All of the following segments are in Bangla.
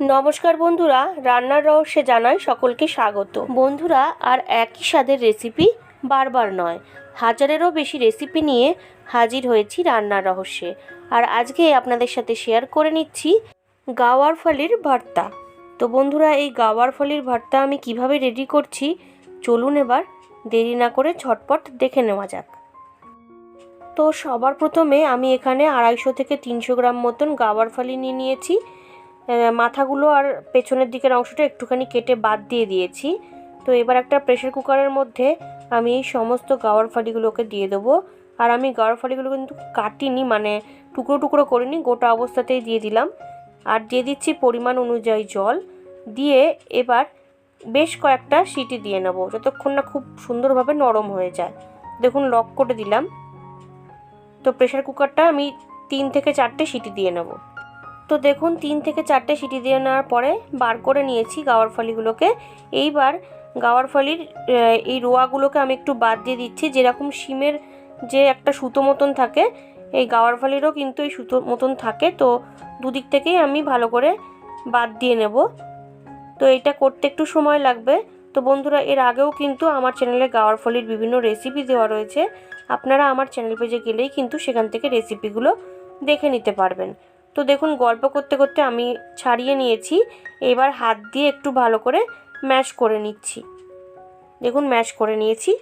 নমস্কার বন্ধুরা, রান্নার রহস্যে জানাই সকলকে স্বাগত। বন্ধুরা, আর একই স্বাদের রেসিপি বারবার নয়, হাজারেরও বেশি রেসিপি নিয়ে হাজির হয়েছি রান্নার রহস্যে। আর আজকে আপনাদের সাথে শেয়ার করে নিচ্ছি গাওয়ার ফলের ভর্তা। তো বন্ধুরা, এই গাওয়ার ফলের ভর্তা আমি কীভাবে রেডি করছি, চলুন এবার দেরি না করে ঝটপট দেখে নেওয়া যাক। তো সবার প্রথমে আমি এখানে আড়াইশো থেকে তিনশো গ্রাম মতন গাওয়ার ফলি নিয়ে নিয়েছি। মাথাগুলো আর পেছনের দিকের অংশটা একটুখানি কেটে বাদ দিয়ে দিয়েছি। তো এবার একটা প্রেশার কুকারের মধ্যে আমি এই সমস্ত গাওয়ার ফালিগুলোকে দিয়ে দেবো। আর আমি গাওয়ার ফালিগুলো কিন্তু কাটিনি মানে টুকরো টুকরো করিনি, গোটা অবস্থাতেই দিয়ে দিলাম। আর দিয়ে দিচ্ছি পরিমাণ অনুযায়ী জল। দিয়ে এবার বেশ কয়েকটা সিটি দিয়ে নেব, যতক্ষণ না খুব সুন্দরভাবে নরম হয়ে যায়। দেখুন লক করে দিলাম। তো প্রেশার কুকারটা আমি তিন থেকে চারটে সিটি দিয়ে নেব। তো দেখুন, তিন থেকে চারটে সিটি দিয়ে নেওয়ার পরে বার করে নিয়েছি গাওয়ার ফলিগুলোকে। এইবার গাওয়ার ফলির এই রোয়াগুলোকে আমি একটু বাদ দিয়ে দিচ্ছি। যেরকম শিমের যে একটা সুতো মতন থাকে, এই গাওয়ার ফলিরও কিন্তু এই সুতো মতন থাকে। তো দুদিক থেকেই আমি ভালো করে বাদ দিয়ে নেব। তো এটা করতে একটু সময় লাগবে। তো বন্ধুরা, এর আগেও কিন্তু আমার চ্যানেলে গাওয়ার ফলির বিভিন্ন রেসিপি দেওয়া রয়েছে। আপনারা আমার চ্যানেল পেজে গেলেই কিন্তু সেখান থেকে রেসিপিগুলো দেখে নিতে পারবেন। তো দেখুন, গল্প করতে করতে আমি ছাড়িয়ে নিয়েছি। এবার হাত দিয়ে একটু ভালো করে ম্যাশ করে নিচ্ছি। দেখুন, ম্যাশ করে নিয়েছি।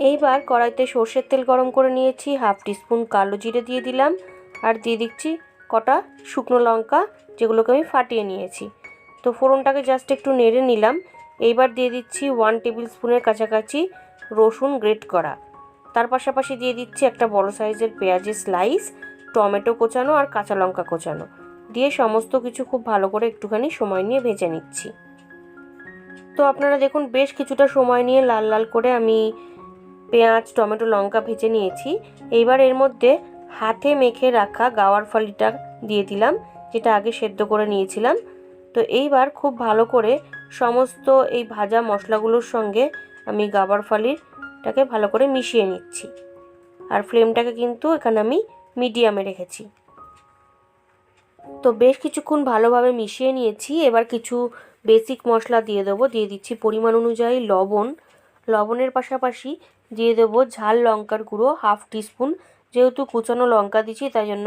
এইবার কড়াইতে সর্ষের তেল গরম করে নিয়েছি, হাফ টিস্পুন কালো জিরে দিয়ে দিলাম। আর দিয়ে দিচ্ছি কটা শুকনো লঙ্কা, যেগুলোকে আমি ফাটিয়ে নিয়েছি। তো ফোড়নটাকে জাস্ট একটু নেড়ে নিলাম। এইবার দিয়ে দিচ্ছি ওয়ান টেবিল স্পুনের কাছাকাছি রসুন গ্রেট করা। তার পাশাপাশি দিয়ে দিচ্ছি একটা বড় সাইজের পেঁয়াজের স্লাইস টমেটো কোচানো আর কাঁচা লঙ্কা কোচানো। দিয়ে সমস্ত কিছু খুব ভালো করে একটুখানি সময় নিয়ে ভেজে নিচ্ছি। তো আপনারা দেখুন, বেশ কিছুটা সময় নিয়ে লাল লাল করে আমি পেঁয়াজ, টমেটো, লঙ্কা ভেজে নিয়েছি। এইবার এর মধ্যে হাতে মেখে রাখা গাওয়ার ফলিটা দিয়ে দিলাম, যেটা আগে সেদ্ধ করে নিয়েছিলাম। তো এইবার খুব ভালো করে সমস্ত এই ভাজা মশলাগুলোর সঙ্গে আমি গাওয়ার ফলিরটাকে ভালো করে মিশিয়ে নিচ্ছি। আর ফ্লেমটাকে কিন্তু এখানে আমি মিডিয়ামে রেখেছি। তো বেশ কিছুক্ষণ ভালোভাবে মিশিয়ে নিয়েছি। এবার কিছু বেসিক মশলা দিয়ে দেবো। দিয়ে দিচ্ছি পরিমাণ অনুযায়ী লবণ। লবণের পাশাপাশি দিয়ে দেবো ঝাল লঙ্কার গুঁড়ো হাফ টিস্পুন। যেহেতু কুচানো লঙ্কা দিচ্ছি, তাই জন্য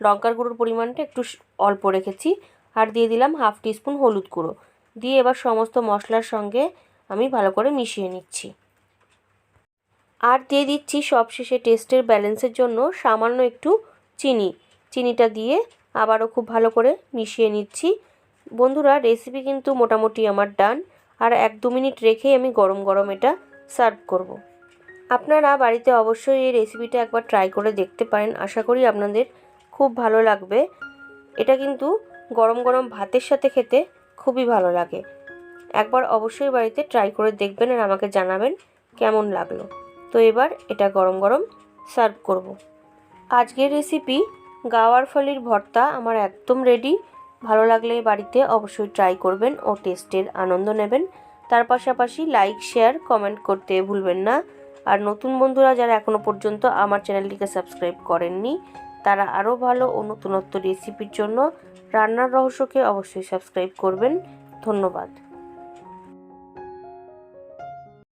লঙ্কার গুঁড়োর পরিমাণটা একটু অল্প রেখেছি। আর দিয়ে দিলাম হাফ টিস্পুন হলুদ গুঁড়ো। দিয়ে এবার সমস্ত মশলার সঙ্গে আমি ভালো করে মিশিয়ে নিচ্ছি। আর দিয়ে দিচ্ছি সবশেষে টেস্টের ব্যালেন্সের জন্য সামান্য একটু চিনি। চিনিটা দিয়ে আবারও খুব ভালো করে মিশিয়ে নিচ্ছি। বন্ধুরা রেসিপি কিন্তু মোটামুটি আমার ডান আর এক দু মিনিট রেখেই আমি গরম গরম এটা সার্ভ করব। আপনারা বাড়িতে অবশ্যই এই রেসিপিটা একবার ট্রাই করে দেখতে পারেন। আশা করি আপনাদের খুব ভালো লাগবে। এটা কিন্তু গরম গরম ভাতের সাথে খেতে খুবই ভালো লাগে। একবার অবশ্যই বাড়িতে ট্রাই করে দেখবেন আর আমাকে জানাবেন কেমন লাগল। তো এবার এটা গরম গরম সার্ভ করব। আজকের রেসিপি গাওয়ার ফলির ভর্তা আমার একদম রেডি ভালো লাগলে বাড়িতে অবশ্যই ট্রাই করবেন ও টেস্টের আনন্দ নেবেন। তার পাশাপাশি লাইক শেয়ার কমেন্ট করতে ভুলবেন না। আর নতুন বন্ধুরা যারা এখনও পর্যন্ত আমার চ্যানেলটিকে সাবস্ক্রাইব করেননি, তারা আরও ভালো ও নতুনত্ব রেসিপির জন্য রান্নার রহস্যকে অবশ্যই সাবস্ক্রাইব করবেন। ধন্যবাদ।